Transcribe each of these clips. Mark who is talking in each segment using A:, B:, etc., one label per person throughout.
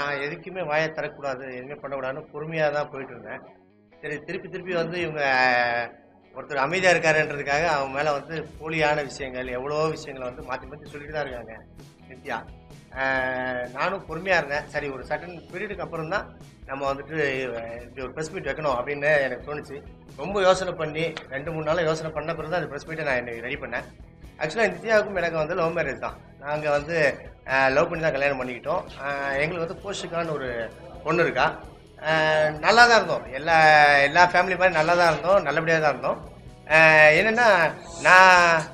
A: நான் எதுக்குமே வாயை தரக்கூடாது எதுவுமே பண்ணக்கூடாதுன்னு பொறுமையாக தான் போயிட்டு இருந்தேன் சரி திருப்பி திருப்பி வந்து இவங்க ஒருத்தர் அமைதியாக இருக்காருன்றதுக்காக அவங்க மேலே வந்து போலியான விஷயங்கள் எவ்வளோ விஷயங்களை வந்து மாற்றி மாற்றி சொல்லிட்டு தான் இருக்காங்க நித்யா. நானும் பொறுமையாக இருந்தேன். சரி ஒரு சட்டன் பீரியடுக்கு அப்புறம் தான் நம்ம வந்துட்டு இப்படி ஒரு ப்ரெஸ் மீட் வைக்கணும் அப்படின்னு எனக்கு தோணுச்சு. ரொம்ப யோசனை பண்ணி ரெண்டு மூணு நாளாக யோசனை பண்ண பிறகு தான் அந்த ப்ரெஸ் மீட்டை நான் இன்னைக்கு ரெடி பண்ணேன். ஆக்சுவலாக நித்யாவுக்கும் எனக்கு வந்து லவ் மேரேஜ் தான். நாங்கள் வந்து லவ் பண்ணி தான் கல்யாணம் பண்ணிக்கிட்டோம். எங்களுக்கு வந்து போஷிக்கான்னு ஒரு பொண்ணு இருக்கா. நல்லா தான் இருந்தோம். எல்லா எல்லா ஃபேமிலி மாதிரி நல்லா தான் இருந்தோம் நல்லபடியாக தான் இருந்தோம். என்னென்னா நான்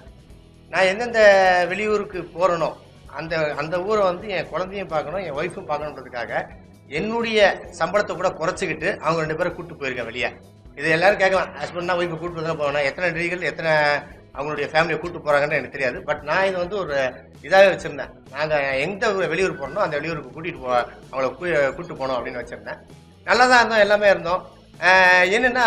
A: நான் எந்தெந்த வெளியூருக்கு போகிறனோ அந்த அந்த ஊரை வந்து என் குழந்தையும் பார்க்கணும் என் ஒய்ஃபும் பார்க்கணுன்றதுக்காக என்னுடைய சம்பளத்தை கூட குறைச்சிக்கிட்டு அவங்க ரெண்டு பேரும் கூப்பிட்டு போயிருக்கேன் வெளியே. இது எல்லாரும் கேட்கலாம். ஹஸ்பண்ட்னா ஒய்ஃபை கூப்பிட்டு தான் போகணும். எத்தனை டிகிரிகள் எத்தனை அவங்களுடைய ஃபேமிலியை கூப்பிட்டு போகிறாங்கன்னு எனக்கு தெரியாது. பட் நான் இது வந்து ஒரு இதாகவே வச்சுருந்தேன். நாங்கள் எந்த வெளியூர் போனோம் அந்த வெளியூருக்கு கூட்டிகிட்டு போ அவங்கள கூ- கூட்டிட்டு போனோம் அப்படின்னு வச்சுருந்தேன். நல்லா தான் இருந்தோம் எல்லாமே இருந்தோம். என்னென்னா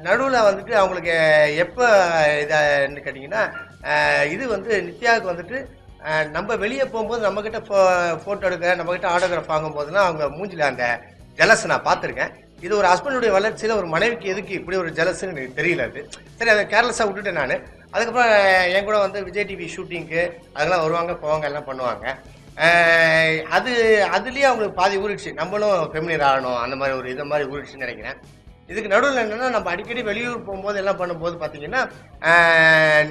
A: நடுவில் வந்துட்டு அவங்களுக்கு எப்போ இதான்னு கேட்டிங்கன்னா இது வந்து நித்யாவுக்கு வந்துட்டு நம்ம வெளியே போகும்போது நம்மக்கிட்ட ஃபோ ஃபோட்டோ எடுக்க நம்மக்கிட்ட ஆட்டோகிராஃப் வாங்கும்போதுலாம் அவங்க மூஞ்சில் அந்த ஜலஸ் நான் பார்த்துருக்கேன். இது ஒரு ஹஸ்பண்டுடைய வளர்ச்சியில் ஒரு மனைவிக்கு எதுக்கு இப்படி ஒரு ஜலசுன்னு எனக்கு தெரியல அது. சரி அதை கேர்லெஸ்ஸாக விட்டுட்டேன் நான். அதுக்கப்புறம் என் கூட வந்து விஜய் டிவி ஷூட்டிங்க்கு அதெல்லாம் வருவாங்க போவாங்க எல்லாம் பண்ணுவாங்க. அது அதுலேயே அவங்களுக்கு பாதி ஊறிடுச்சு. நம்மளும் ஃபெமிலியர் ஆகணும் அந்த மாதிரி ஒரு இது மாதிரி ஊறிடுச்சுன்னு நினைக்கிறேன். இதுக்கு நடுவில் என்னென்னா நம்ம அடிக்கடி வெளியூர் போகும்போது எல்லாம் பண்ணும்போது பார்த்தீங்கன்னா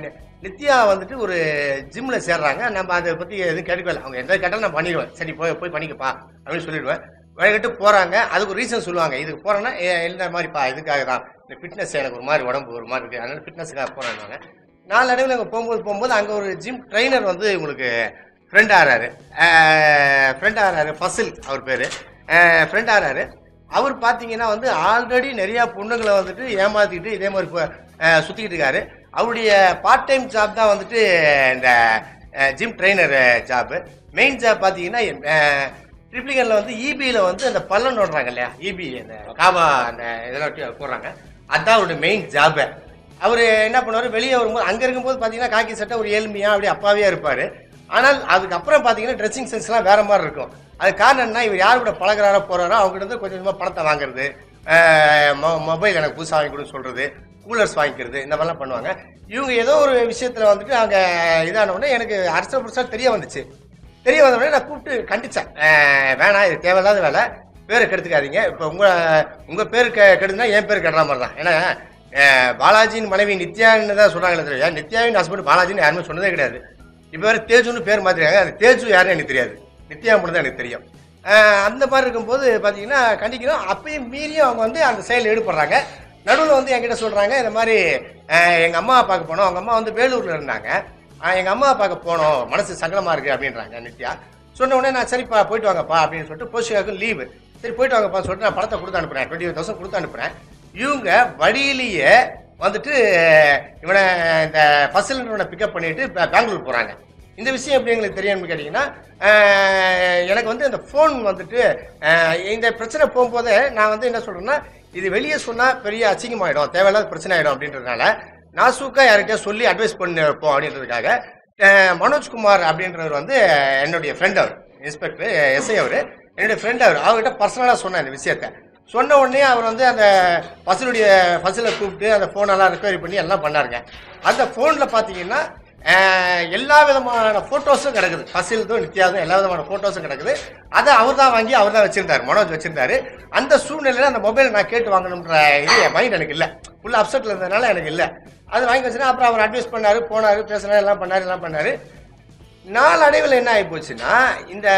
A: நி- நித்யா வந்துட்டு ஒரு ஜிம்மில் சேர்றாங்க. நம்ம அதை பற்றி எதுவும் கேட்கல அவங்க எந்த கேட்டாலும் நான் பண்ணிடுவேன். சரி போய் போய் பண்ணிக்கப்பா அப்படின்னு சொல்லிடுவேன். விளையாட்டு போகிறாங்க அதுக்கு ஒரு ரீசன் சொல்லுவாங்க. இதுக்கு போகிறேன்னா இந்த மாதிரிப்பா இதுக்காக தான். இந்த ஃபிட்னஸ் எனக்கு ஒரு மாதிரி உடம்பு ஒரு மாதிரி இருக்குது அதனால் ஃபிட்னஸுக்காக நாலு நாலடைவில் அங்கே போகும்போது போகும்போது அங்கே ஒரு ஜிம் ட்ரைனர் வந்து உங்களுக்கு ஃப்ரெண்ட் ஆகிறாரு ஃப்ரெண்ட் ஆகிறாரு ஃபசில் அவர் பேர். ஃப்ரெண்ட் ஆகிறாரு அவர் பார்த்தீங்கன்னா வந்து ஆல்ரெடி நிறையா பொண்ணுங்களை வந்துட்டு ஏமாற்றிக்கிட்டு இதே மாதிரி இப்போ சுற்றிக்கிட்டு இருக்காரு. அவருடைய பார்ட் டைம் ஜாப் தான் வந்துட்டு இந்த gym trainer job main job பார்த்தீங்கன்னா ட்ரிப்ளிகனில் வந்து இபியில் வந்து அந்த பள்ளம் நோடுறாங்க இல்லையா? இபி அந்த காபா அந்த இதெல்லாம் போடுறாங்க. அதுதான் அவருடைய மெயின் ஜாபே அவர் என்ன பண்ணுவார்? வெளியே வரும்போது அங்கே இருக்கும்போது பார்த்தீங்கன்னா காக்கி சட்டை ஒரு ஏழ்மையாக அப்படியே அப்பாவியாக இருப்பார். ஆனால் அதுக்கப்புறம் பார்த்தீங்கன்னா ட்ரெஸ்ஸிங் சென்ஸ்லாம் வேற மாதிரி இருக்கும். அது காரணம் என்ன இவர் யார் கூட பழகுறாரோ போகிறாரோ அவங்ககிட்ட இருந்து கொஞ்சம் கொஞ்சமாக பணத்தை வாங்குறது மொபைல் எனக்கு புதுசாக வாங்கி கொடுன்னு சொல்கிறது கூலர்ஸ் வாங்கிக்கிறது இந்த மாதிரிலாம் பண்ணுவாங்க. இவங்க ஏதோ ஒரு விஷயத்தில் வந்துட்டு அங்கே இதான உடனே எனக்கு அரசு புதுசாக தெரிய வந்துச்சு. தெரிய வந்த நான் கூப்பிட்டு கண்டிச்சேன். வேணாம் இது தேவையில்லாத வேலை. பேரை கெடுத்துக்காதீங்க. இப்போ உங்கள் உங்கள் பேர் கெ கெடுதுன்னா என் பேர் கெடுற மாதிரி தான். ஏன்னா பாலாஜியின் மனைவி நித்யான்னு தான் சொல்கிறாங்களே தெரியாது நித்யாவின் ஹஸ்பண்ட் பாலாஜின்னு யாருமே சொன்னதே கிடையாது. இப்போ வேறு தேஜுன்னு பேர் மாற்றிருக்காங்க அது தேஜு யாருன்னு எனக்கு தெரியாது. நித்யா மட்டும் தான் எனக்கு தெரியும். அந்த மாதிரி இருக்கும்போது பார்த்தீங்கன்னா கண்டிக்கணும். அப்பயும் மீறியும் அவங்க வந்து அந்த செயல் ஈடுபடுறாங்க. நடுவில் வந்து என்கிட்ட சொல்கிறாங்க இந்த மாதிரி எங்கள் அம்மா பார்க்க போனோம். அவங்க அம்மா வந்து வேலூரில் இருந்தாங்க. எங்கள் அம்மா பார்க்க போனோம். மனசு சங்கடமாக இருக்குது அப்படின்றாங்க நித்யா. சொன்ன உடனே நான் சரிப்பா போயிட்டு வாங்கப்பா அப்படின்னு சொல்லிட்டு போஷிகாவுக்கு லீவு சரி போயிட்டு வாங்கப்பா சொல்லிட்டு நான் பணத்தை கொடுத்து அனுப்புகிறேன் டுவெண்ட்டி தௌசண்ட் கொடுத்து அனுப்புகிறேன் இவங்க வழியிலேயே வந்துட்டு இவனை இந்த ஃபசிலிட்டவனை பிக்கப் பண்ணிட்டு பெங்களூர் போகிறாங்க இந்த விஷயம் எப்படி எங்களுக்கு தெரியும்னு கேட்டிங்கன்னா எனக்கு வந்து இந்த ஃபோன் வந்துட்டு இந்த பிரச்சனை போகும்போது நான் வந்து என்ன சொல்கிறேன்னா இது வெளியே சொன்னால் பெரிய அசிங்கமாயிடும். தேவையில்லாத பிரச்சனை ஆகிடும் அப்படின்றதுனால நாசூக்கா யார்கிட்ட சொல்லி அட்வைஸ் பண்ணி வைப்போம் அப்படின்றதுக்காக மனோஜ்குமார் அப்படின்றவர் வந்து என்னுடைய ஃப்ரெண்ட் அவர் இன்ஸ்பெக்டர் எஸ்ஐ அவர். என்னுடைய ஃப்ரெண்ட் அவர். அவர்கிட்ட பர்சனலாக சொன்னேன் இந்த விஷயத்த. சொன்ன உடனே அவர் வந்து அந்த பஸ்ஸினுடைய பஸ்ஸில் கூப்பிட்டு அந்த ஃபோனெல்லாம் ரெக்கவரி பண்ணி எல்லாம் பண்ணாருங்க. அந்த ஃபோனில் பார்த்தீங்கன்னா எல்லா விதமான ஃபோட்டோஸும் கிடக்குது. ஃபசில்தும் நித்யாதும் எல்லா விதமான ஃபோட்டோஸும் கிடக்குது. அதை அவர் தான் வாங்கி அவர் தான் வச்சிருந்தாரு மனோஜ் வச்சிருந்தாரு. அந்த சூழ்நிலையில் அந்த மொபைல் நான் கேட்டு வாங்கணுன்ற இது என் மைண்ட் எனக்கு இல்லை. ஃபுல் அப்செட்டில் இருந்ததுனால எனக்கு இல்லை. அது வாங்கி வச்சுன்னா அப்புறம் அவர் அட்வைஸ் பண்ணாரு போனார் பேசினாரு எல்லாம் பண்ணார் எல்லாம் பண்ணார். நாளடைவில் என்ன ஆகி போச்சுன்னா இந்த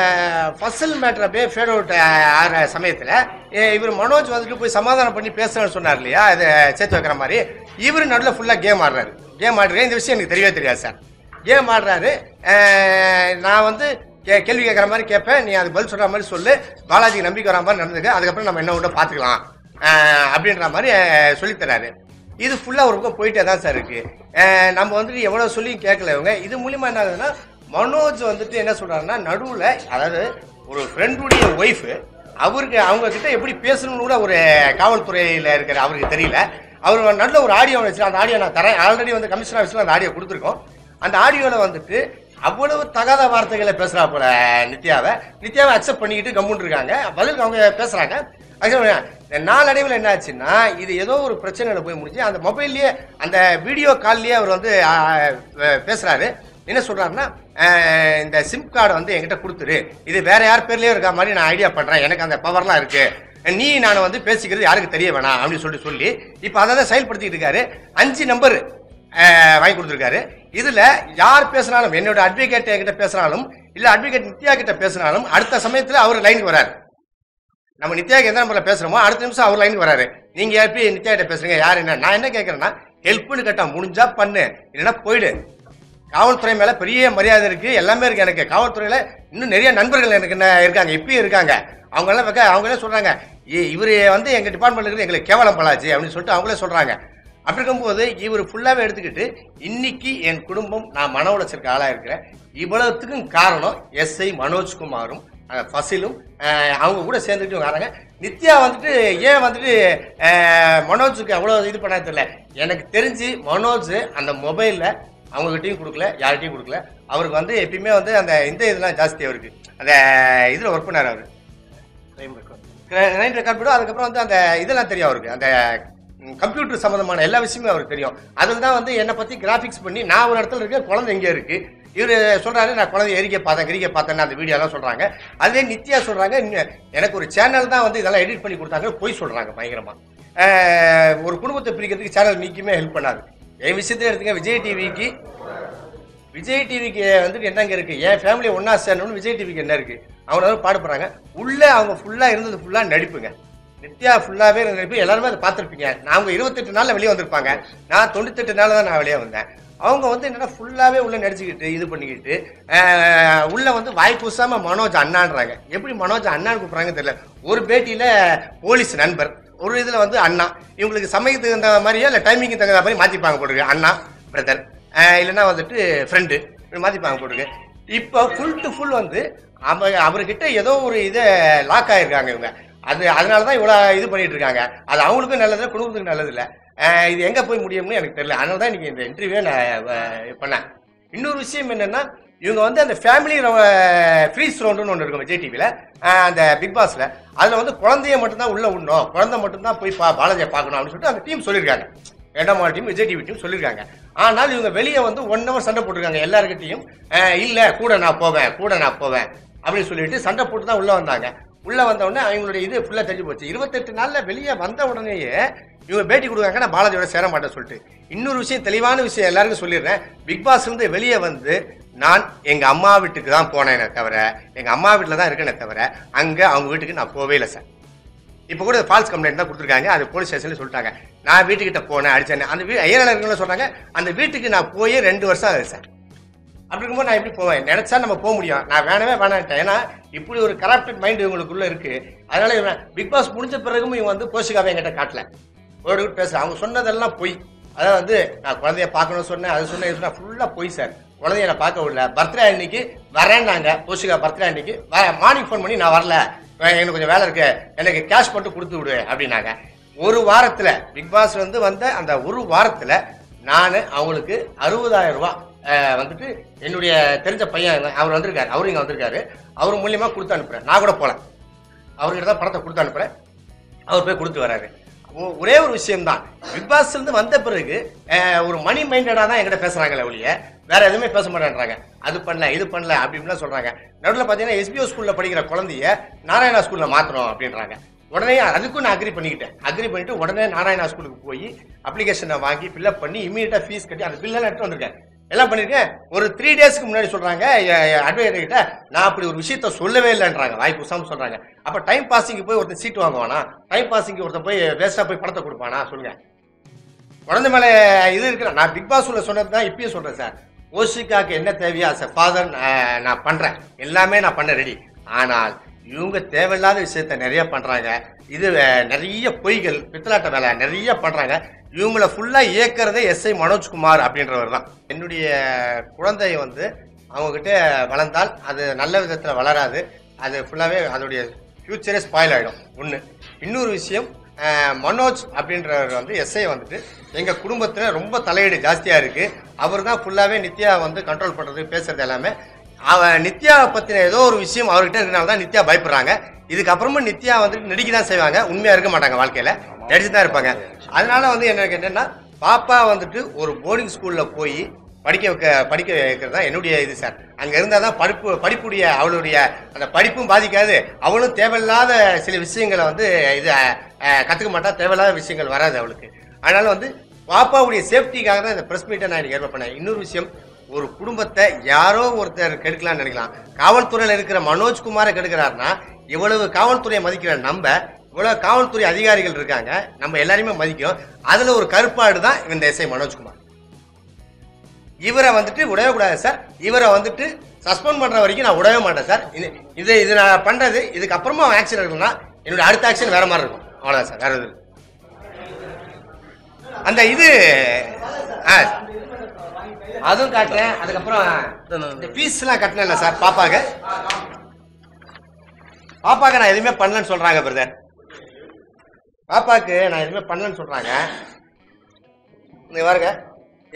A: ஃபசல் மேட்டர் அப்படியே ஃபேட் அவுட் ஆகிற சமயத்தில் இவர் மனோஜ் வந்துட்டு போய் சமாதானம் பண்ணி பேசுகிறேன்னு சொன்னார் இல்லையா? அதை சேர்த்து வைக்கிற மாதிரி. இவர் நடுவில் ஃபுல்லாக கேம் ஆடுறாரு. கேம் ஆடுறேன் இந்த விஷயம் எனக்கு தெரியவே தெரியாது சார் கேம் ஆடுறாரு. நான் வந்து கே கேள்வி கேட்குற மாதிரி கேட்பேன். நீ அது பதில் சொல்கிற மாதிரி சொல்லு. பாலாஜிக்கு நம்பிக்கை வர மாதிரி நடந்துக்கு அதுக்கப்புறம் நம்ம என்ன விட பார்த்துக்கலாம். அப்படின்ற மாதிரி சொல்லித்தராரு சொல்லித் இது ஃபுல்லாக ஒரு பக்கம் போயிட்டே தான் சார் இருக்குது நம்ம வந்துட்டு எவ்வளோ சொல்லியும் கேட்கல இவங்க. இது மூலிமா என்ன ஆகுதுன்னா மனோஜ் வந்துட்டு என்ன சொல்றாருன்னா நடுவில் அதாவது ஒரு ஃப்ரெண்டுடைய ஒய்ஃபு அவருக்கு அவங்க கிட்ட எப்படி பேசணும்னு கூட ஒரு காவல்துறையில் இருக்கிற அவருக்கு தெரியல. அவர் நல்ல ஒரு ஆடியோ வச்சு அந்த ஆடியோ நான் தரேன். ஆல்ரெடி வந்து கமிஷனர் ஆஃபீஸில் அந்த ஆடியோ கொடுத்துருக்கோம். அந்த ஆடியோவில் வந்துட்டு அவ்வளவு தகாத வார்த்தைகளை பேசுகிறா போல நித்யாவை. நித்யாவை அக்செப்ட் பண்ணிக்கிட்டு கம்முன்னு இருக்காங்க. பதில் அவங்க பேசுகிறாங்க accept நாளடைவில் என்ன ஆச்சுன்னா இது ஏதோ ஒரு பிரச்சனையில் போய் முடிஞ்சு அந்த மொபைல்லையே அந்த வீடியோ கால்லயே அவர் வந்து பேசுகிறாரு என்ன சொல்கிறாருன்னா இந்த சிம் கார்டை வந்து என்கிட்ட கொடுத்துரு. இது வேற யார் பேர்லயே இருக்க மாதிரி நான் ஐடியா பண்றேன். எனக்கு அந்த பவர்லாம் இருக்கு. நீ நான் வந்து பேசிக்கிறது யாருக்கு தெரிய வேணாம் அப்படின்னு சொல்லிட்டு சொல்லி இப்போ அதை தான் செயல்படுத்திட்டு இருக்காரு. அஞ்சு நம்பர் வாங்கி கொடுத்துருக்காரு. இதுல யார் பேசினாலும் என்னோட அட்வொகேட் என்கிட்ட பேசினாலும் இல்ல அட்வொகேட் நித்யா கிட்ட பேசினாலும் அடுத்த சமயத்துல அவர் லைனுக்கு வராரு. நம்ம நித்யாக்கு எந்த நம்பர்ல பேசுறோமோ அடுத்த நிமிஷம் அவர் லைனுக்கு வராரு. நீங்க எப்படி நித்யா கிட்ட பேசுறீங்க யார் என்ன? நான் என்ன கேட்கறேன்னா ஹெல்ப்னு கேட்டா முடிஞ்சா பண்ணு இல்லைன்னா போயிடு. காவல்துறை மேல பெரிய மரியாதை இருக்கு. எல்லாமே இருக்கு எனக்கு. காவல்துறையில இன்னும் நிறைய நண்பர்கள் எனக்கு என்ன இருக்காங்க இப்பயும் இருக்காங்க. அவங்க எல்லாம் வைக்க அவங்க எல்லாம் சொல்றாங்க "இ- இவரு வந்து எங்க டிபார்ட்மெண்ட்ல இருந்து எங்களுக்கு கேவலம் பலாச்சு அப்படின்னு சொல்லிட்டு அவங்களே சொல்றாங்க. அப்படி இருக்கும்போது இவர் ஃபுல்லாகவே எடுத்துக்கிட்டு இன்னைக்கு என் குடும்பம் நான் மன உளைச்சலுக்கு ஆளாக இருக்கிறேன். இவ்வளவுத்துக்கும் காரணம் எஸ்ஐ மனோஜ்குமாரும் ஃபசிலும் அவங்க கூட சேர்ந்துட்டு வராங்க. நித்யா வந்துட்டு ஏன் வந்துட்டு மனோஜுக்கு அவ்வளோ இது பண்ண தெரியல. எனக்கு தெரிஞ்சு மனோஜ் அந்த மொபைலில் அவங்ககிட்டயும் கொடுக்கல யார்கிட்டயும் கொடுக்கல. அவருக்கு வந்து எப்பயுமே வந்து அந்த இந்த இதெல்லாம் ஜாஸ்தி அவருக்கு. அந்த இதில் ஒர்க் பண்ணார் அவர். நைன் ரெக்கார்ட் போடும் அதுக்கப்புறம் வந்து அந்த இதெல்லாம் தெரியும் அவருக்கு. அந்த கம்ப்யூட்டர் சம்பந்தமான எல்லா விஷயமும் அவருக்கு தெரியும். அதில் தான் வந்து என்னை பற்றி கிராஃபிக்ஸ் பண்ணி நான் ஒரு இடத்துல இருக்கேன் குழந்தை எங்கே இருக்கு. இவர் சொல்றாரு நான் குழந்தை எரிக்க பார்த்தேன் கிரிக்க பார்த்தேன்னு அந்த வீடியோலாம் சொல்றாங்க. அதே நித்யா "இன்னும் எனக்கு ஒரு சேனல் தான் வந்து இதெல்லாம் எடிட் பண்ணி கொடுத்தாங்க போய் சொல்றாங்க பயங்கரமா. அஹ், ஒரு குடும்பத்தை பிரிக்கிறதுக்கு சேனல் நீக்குமே ஹெல்ப் பண்ணாது. என் விஷயத்துல எடுத்துங்க விஜய் டிவிக்கு விஜய் டிவிக்கு வந்துட்டு என்னங்க இருக்கு? என் ஃபேமிலி ஒன்னா சேரணும்னு விஜய் டிவிக்கு என்ன இருக்கு? அவங்க வந்து பாடுபடுறாங்க உள்ள அவங்க ஃபுல்லா இருந்தது ஃபுல்லா நடிப்புங்க. நித்யா ஃபுல்லாவே நடிப்பு. எல்லாருமே அதை பார்த்துருப்பீங்க. அவங்க இருபத்தெட்டு நாளில் வெளியே வந்திருப்பாங்க. நான் தொண்ணூத்தெட்டு நாளில் தான் நான் வெளியே வந்தேன். அவங்க வந்து என்னன்னா ஃபுல்லாவே உள்ள நடிச்சுக்கிட்டு இது பண்ணிக்கிட்டு உள்ளே உள்ள வந்து வாய் பூசாமல் மனோஜ் அண்ணான்றாங்க. எப்படி மனோஜ் அண்ணான்னு கூப்பிடுறாங்க தெரியல. ஒரு பேட்டியில போலீஸ் நண்பர். ஒரு இதில் வந்து அண்ணா. இவங்களுக்கு சமயத்துக்கு தகுந்த மாதிரியா இல்லை டைமிங்க்கு தகுந்த மாதிரி மாற்றிப்பாங்க போட்டுருக்கு. அண்ணா பிரதர் இல்லைன்னா வந்துட்டு ஃப்ரெண்டு மாற்றிப்பாங்க போட்டுருக்கு. இப்போ ஃபுல் டு ஃபுல் வந்து அவ அவர்கிட்ட ஏதோ ஒரு இதை லாக் ஆகிருக்காங்க இவங்க. அது அதனால தான் இவ்வளோ இது பண்ணிட்டு இருக்காங்க. அது அவங்களுக்கும் நல்லது இல்லை குடும்பத்துக்கும் நல்லது இல்லை இது எங்கே போய் முடியும்னு எனக்கு தெரியல. அதனால தான் இன்னைக்கு இந்த இன்டர்வியூ நான் பண்ணேன். இன்னொரு விஷயம் என்னென்னா இவங்க வந்து அந்த ஃபேமிலி ஃப்ரீஸ் ரவுண்டுன்னு ஒன்று இருக்கும் விஜய் டிவியில் அந்த பிக் பாஸில் அதில் வந்து குழந்தைய மட்டும்தான் உள்ளே விடணும். குழந்தை மட்டும்தான் போய் பா பாலாஜியை பார்க்கணும் அப்படின்னு சொல்லிட்டு அந்த டீம் சொல்லியிருக்காங்க எடமா டீம் விஜய் டிவி டீம் சொல்லியிருக்காங்க ஆனால் இவங்க வெளியே வந்து ஒன் ஹவர் சண்டை போட்டிருக்காங்க எல்லாருக்கிட்டையும் இல்லை கூட நான் போவேன் கூட நான் போவேன் அப்படின்னு சொல்லிட்டு சண்டை போட்டு தான் உள்ளே வந்தாங்க. உள்ள வந்தவுடனே அவங்களுடைய இது ஃபுல்லாக தெரிஞ்சு போச்சு. இருபத்தெட்டு நாளில் வெளியே வந்த உடனேயே இவங்க பேட்டி கொடுக்காங்க நான் பாலாஜியோட சேர மாட்டேன் சொல்லிட்டு. இன்னொரு விஷயம் தெளிவான விஷயம் எல்லாருக்கும் சொல்லிடுறேன். பிக் பாஸ் இருந்து வெளியே வந்து நான் எங்கள் அம்மா வீட்டுக்கு தான் போனேனே தவிர எங்கள் அம்மா வீட்டில் தான் இருக்கேனே தவிர அங்கே அவங்க வீட்டுக்கு நான் போவே இல்லை சார். இப்போ கூட ஃபால்ஸ் கம்ப்ளைண்ட் தான் கொடுத்துருக்காங்க அது போலீஸ் ஸ்டேஷனில் சொல்லிட்டாங்க. நான் வீட்டுக்கிட்ட போனேன் அடிச்சேன் அந்த வீ ஐயனாளர்கள் சொல்கிறாங்க அந்த வீட்டுக்கு நான் போய் ரெண்டு வருஷம் ஆகுது சார். அப்படி இருக்கும்போது நான் எப்படி போவேன்? நினச்சா நம்ம போக முடியும். நான் வேணவே வேணான்ட்டேன். ஏன்னா இப்படி ஒரு கரப்டட் மைண்ட் இவங்களுக்குள்ளே இருக்குது அதனால் இவன் பிக் பாஸ் முடிஞ்ச பிறகும் இவன் வந்து கோஷிகாவை என்கிட்ட காட்டல. ஒரு பேசுகிறேன் அவங்க சொன்னதெல்லாம் பொய். அதாவது வந்து நான் குழந்தைய பார்க்கணும்னு சொன்னேன் அது சொன்னேன் இது சொன்னேன். ஃபுல்லாக பொய் சார். குழந்தைய நான் பார்க்க விடல. பர்த்டே அன்னைக்கு வரேன்னாங்க. கோஷிகா பர்த்டே அன்னைக்கு மார்னிங் ஃபோன் பண்ணி நான் வரல. எனக்கு கொஞ்சம் வேலை இருக்கு. எனக்கு கேஷ் மட்டும் கொடுத்து விடு அப்படின்னாங்க. ஒரு வாரத்தில் பிக் பாஸ் வந்து வந்த அந்த ஒரு வாரத்தில் நான் அவங்களுக்கு அறுபதாயிரம் ரூபா வந்துட்டு என்னுடைய தெரிஞ்ச பையன் அவர் வந்திருக்காரு. அவரு இங்கே வந்திருக்காரு. அவர் மூலியமாக கொடுத்து அனுப்புகிறேன் நான் கூட போல. அவர்கிட்ட தான் பணத்தை கொடுத்து அனுப்புகிறேன் அவர் போய் கொடுத்து வராரு. ஒ- ஒரே ஒரு விஷயம் தான் பிக் பாஸ்லேருந்து வந்த பிறகு ஒரு மணி மைண்டடாக தான் என்கிட்ட பேசுகிறாங்களே ஒழிய வேற எதுவுமே பேச மாட்டேன்றாங்க. அது பண்ணல இது பண்ணல அப்படின்லாம் சொல்றாங்க. நடுவில் பார்த்தீங்கன்னா எஸ்பிஓ ஸ்கூல்ல படிக்கிற குழந்தைய நாராயணா ஸ்கூல்ல மாத்தணும் அப்படின்றாங்க. உடனே அதுக்கும் நான் அக்ரி பண்ணிக்கிட்டேன். அக்ரி பண்ணிட்டு உடனே நாராயணா ஸ்கூலுக்கு போய் அப்ளிகேஷனை வாங்கி ஃபில்அப் பண்ணி இமீடியட்டா ஃபீஸ் கட்டி அந்த பில்லெல்லாம் எடுத்து வந்திருக்கேன். எல்லாம் பண்ணிருக்கேன்? ஒரு த்ரீ டேஸ்க்கு முன்னாடி சொல்றாங்க அட்வைசர் கிட்ட நான் அப்படி ஒரு விஷயத்த சொல்லவே இல்லைன்றாங்க. வாய்ப்பு உசாம சொல்றாங்க. அப்ப டைம் பாசிங்க்கு போய் ஒருத்தன் சீட் வாங்குவானா? டைம் பாசிங்க்கு ஒருத்தன் போய் வேஸ்டா போய் படத்தை கொடுப்பானா? சொல்லுங்க. குழந்தை மேல இது இருக்கிற நான் பிக் பாஸ் உள்ள சொன்னது தான் இப்பயும் சொல்றேன் சார். ஓஷிகாக்கு என்ன தேவையோ அஸ் ஃபாதர் நான் பண்ணுறேன் எல்லாமே நான் பண்ண ரெடி ஆனால் இவங்க தேவையில்லாத விஷயத்த நிறைய பண்ணுறாங்க இது நிறைய பொய்கள் பித்தலாட்ட வேலை நிறைய பண்ணுறாங்க இவங்கள ஃபுல்லா இயக்குறதே எஸ்ஐ மனோஜ்குமார் அப்படின்றவர் தான். என்னுடைய குழந்தை வந்து அவங்கக்கிட்ட வளர்ந்தால் அது நல்ல விதத்தில் வளராது. அது ஃபுல்லாகவே அதோடைய ஃப்யூச்சரே ஸ்பாயில் ஆகிடும் ஒன்று இன்னொரு விஷயம் மனோஜ் அப்படின்றவர் வந்து எஸ்ஐ வந்துட்டு எங்கள் குடும்பத்தில் ரொம்ப தலையீடு ஜாஸ்தியாக இருக்குது அவர் தான் ஃபுல்லாகவே நித்யா வந்து கண்ட்ரோல் பண்ணுறது பேசுறது எல்லாமே. அவன் நித்யா பற்றின ஏதோ ஒரு விஷயம் அவர்கிட்ட இருக்கனால தான் நித்யா பயப்படுறாங்க. இதுக்கப்புறமும் நித்யா வந்து நடிக்க தான் செய்வாங்க. உண்மையாக இருக்க மாட்டாங்க வாழ்க்கையில். நடிச்சு தான் இருப்பாங்க. அதனால வந்து எனக்கு என்னென்னா பாப்பா வந்துட்டு ஒரு போர்டிங் ஸ்கூலில் போய் படிக்க வைக்க படிக்க வைக்கிறது தான் என்னுடைய இது சார் அங்கே இருந்தால் தான் படிப்பு படிப்புடைய அவளுடைய அந்த படிப்பும் பாதிக்காது. அவளும் தேவையில்லாத சில விஷயங்களை வந்து இது கற்றுக்க மாட்டா. தேவையில்லாத விஷயங்கள் வராது அவளுக்கு. அதனால வந்து பாப்பாவுடைய சேஃப்டிக்காக தான் இந்த ப்ரெஸ் மீட்டை நான் இன்னைக்கு ஏற்பாடு பண்ணேன். இன்னொரு விஷயம் ஒரு குடும்பத்தை யாரோ ஒருத்தர் கெடுக்கலாம்னு நினைக்கலாம். காவல்துறையில் இருக்கிற மனோஜ்குமாரை கெடுக்கிறாருன்னா இவ்வளவு காவல்துறையை மதிக்கிற நம்ம இவ்வளவு காவல்துறை அதிகாரிகள் இருக்காங்க நம்ம எல்லாரையுமே மதிக்கிறோம் அதில் ஒரு கருப்பாடு தான் இந்த எஸ்ஐ மனோஜ்குமார் இவரை வந்துட்டு விடவே கூடாது சார். இவரை வந்துட்டு சஸ்பெண்ட் பண்ணுற வரைக்கும் நான் விடவே மாட்டேன் சார். இது இது இது நான் பண்ணுறது இதுக்கப்புறமா ஆக்ஷன் எடுக்கணும்னா என்னோட அடுத்த ஆக்ஷன் வேறு மாதிரி இருக்கும். அவ்வளோதான் சார். வேறு எதுவும் அந்த இது அதுவும் காட்டுறேன். அதுக்கப்புறம் இந்த ஃபீஸ்லாம் கட்டினேன்ல சார் பாப்பாக்கு? பாப்பாக்கு நான் எதுவுமே பண்ணலன்னு சொல்றாங்க பிரதர் பாப்பாக்கு நான் எதுவுமே பண்ணலன்னு சொல்றாங்க. இங்க பாருங்க.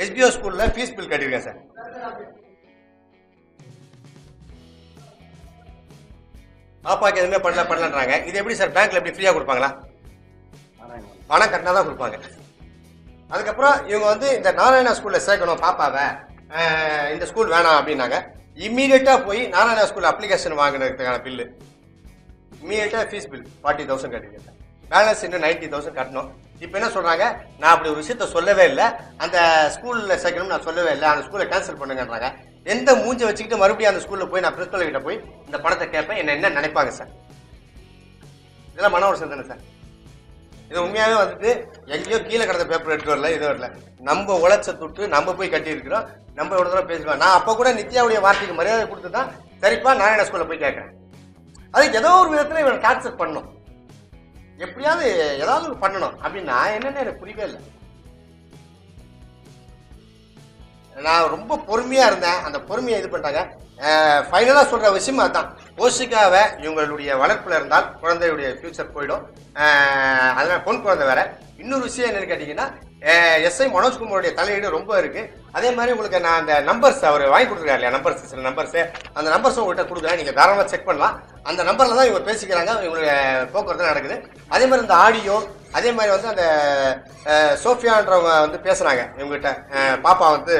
A: எஸ்பிஓ ஸ்கூல்ல ஃபீஸ் பில் கட்டியிருக்கேன் சார். பாப்பாக்கு எதுவுமே பண்ணல பண்ணலன்றாங்க. இது எப்படி சார் பேங்க்ல எப்படி ஃப்ரீயா கொடுப்பாங்களா? பணம் கட்டினா தான் கொடுப்பாங்க. அதுக்கப்புறம் இவங்க வந்து இந்த நாராயணா ஸ்கூலில் சேர்க்கணும் பாப்பாவை. இந்த ஸ்கூல் வேணாம் அப்படின்னாங்க. இம்மீடியட்டாக போய் நாராயணா ஸ்கூல் அப்ளிகேஷன் வாங்கினதுக்கான பில்லு இம்மீடியட்டாக ஃபீஸ் பில் ஃபார்ட்டி தௌசண்ட் கட்டிக்கிட்டேன் பேலன்ஸ் இன்னும் நைன்டி தௌசண்ட் கட்டணும். இப்போ என்ன சொல்கிறாங்க நான் அப்படி ஒரு விஷயத்த சொல்லவே இல்லை. அந்த ஸ்கூலில் சேர்க்கணும்னு நான் சொல்லவே இல்லை. அந்த ஸ்கூலை கேன்சல் பண்ணுங்கன்றாங்க. எந்த மூஞ்சை வச்சுக்கிட்டு மறுபடியும் அந்த ஸ்கூலில் போய் நான் பிரின்சிபல் கிட்ட போய் இந்த பணத்தை கேட்பேன் என்ன என்ன நினைப்பாங்க சார் இதெல்லாம் மன ஒரு தானே சார் இது உண்மையாவே வந்துட்டு எங்கேயோ கீழே கிடந்த பேப்பர் எடுத்து வரல இது வரல. நம்ம உழைச்ச தொட்டு நம்ம போய் கட்டியிருக்கிறோம். நம்ம இவ்வளோ தூரம் பேசுவோம் நான் அப்போ கூட நித்யாவுடைய வார்த்தைக்கு மரியாதை கொடுத்து தான் சரிப்பா நாராயண ஸ்கூலில் போய் கேட்குறேன். அதுக்கு ஏதோ ஒரு விதத்தில் இவன் டார்ச்சர் பண்ணும் எப்படியாவது ஏதாவது ஒரு பண்ணணும். அப்படின்னா என்னன்னு எனக்கு புரியவே இல்லை. நான் ரொம்ப பொறுமையாக இருந்தேன். அந்த பொறுமையை இது பண்ணிட்டாங்க. ஃபைனலாக சொல்கிற விஷயம் அதுதான். ஓஷிகாவை இவங்களுடைய வளர்ப்பில் இருந்தால் குழந்தையுடைய ஃபியூச்சர் போயிடும். அதனால் பொன் குழந்தை வேற. இன்னொரு விஷயம் என்னன்னு கேட்டிங்கன்னா எஸ்ஐ மனோஜ்குமாரோடைய தலையீடு ரொம்ப இருக்கு. அதே மாதிரி உங்களுக்கு நான் அந்த நம்பர்ஸ் அவர் வாங்கி கொடுத்துருக்காரு இல்லையா நம்பர்ஸ் சில நம்பர்ஸ் அந்த நம்பர்ஸ் உங்கள்கிட்ட கொடுக்குறேன். நீங்கள் தாராளமாக செக் பண்ணலாம். அந்த நம்பரில் தான் இவங்க பேசிக்கிறாங்க. இவங்களுடைய போக்குவரத்து நடக்குது. அதே மாதிரி இந்த ஆடியோ அதே மாதிரி வந்து அந்த சோஃபியான்றவங்க வந்து பேசுகிறாங்க இவங்ககிட்ட. பாப்பா வந்து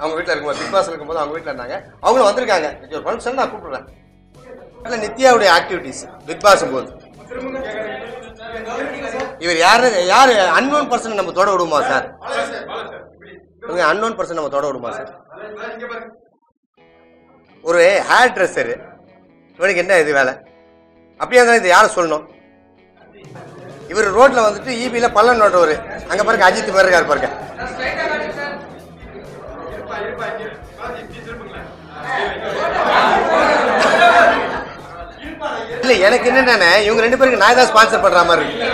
A: அவங்க வீட்டில் இருக்கும்போது பிக் பாஸ் இருக்கும்போது அவங்க வீட்டில் இருந்தாங்க. அவங்களும் வந்திருக்காங்க. ஒரு ஃபங்க்ஷன் நான் கூப்பிட்றேன். அதில் நித்யாவுடைய ஆக்டிவிட்டிஸ் பிக் பாஸ் போது. இவர் யாரு? யார்? அன்னோன் பர்சன் நம்ம தொட விடுமா சார் அன்னோன் பர்சன் நம்ம தொட விடுமா சார் ஒரு ஹேர் ட்ரெஸ்ஸரு இவனுக்கு என்ன இது வேலை? அப்படியே இருந்தாலும் இது யாரை சொல்லணும்? இவர் ரோட்ல வந்துட்டு ஈபியில பள்ளம் நோட்டவர் அங்க பாருங்க அஜித் மாதிரி இருக்காரு பாருங்க. இல்ல எனக்கு என்னன்னா இவங்க ரெண்டு பேருக்கு நான் தான் ஸ்பான்சர் பண்ற மாதிரி இருக்கு.